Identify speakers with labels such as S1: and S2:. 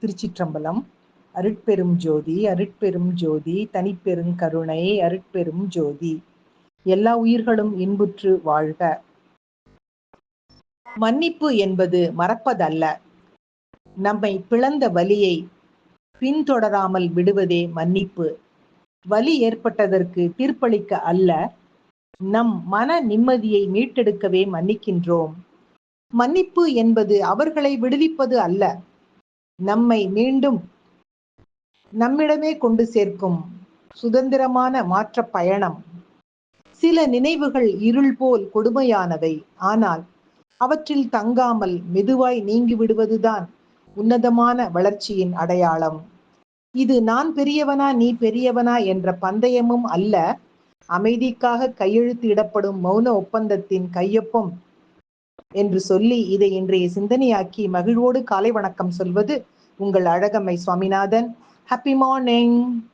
S1: திருச்சிற்றம்பலம் அருட்பெரும் ஜோதி அருட்பெரும் ஜோதி தனிப்பெரும் கருணை அருட்பெரும் ஜோதி. எல்லா உயிர்களும் இன்புற்று வாழ்க. மன்னிப்பு என்பது மறப்பதல்ல. நம்மை பிளந்த வலியை பின்தொடராமல் விடுவதே மன்னிப்பு. வலி ஏற்பட்டதற்கு தீர்ப்பளிக்க அல்ல. நம் மன நிம்மதியை மீட்டெடுக்கவே மன்னிக்கின்றோம். மன்னிப்பு என்பது அவர்களை விடுவிப்பது அல்ல. நம்மை மீண்டும் நம்மிடமே கொண்டு சேர்க்கும் சுதந்திரமான மாற்ற பயணம். சில நினைவுகள் இருள் போல் கொடுமையானவை. ஆனால் அவற்றில் தங்காமல் மெதுவாய் நீங்கி விடுவதுதான் உன்னதமான வளர்ச்சியின் அடையாளம். இது நான் பெரியவனா நீ பெரியவனா என்ற பந்தயமும் அல்ல. அமைதிக்காக கையெழுத்து இடப்படும் மௌன ஒப்பந்தத்தின் கையொப்பம் என்று சொல்லி இதை இன்றைய சிந்தனையாக்கி மகிழ்வோடு காலை வணக்கம் சொல்வது உங்கள் அழகம்மை சுவாமிநாதன். Happy morning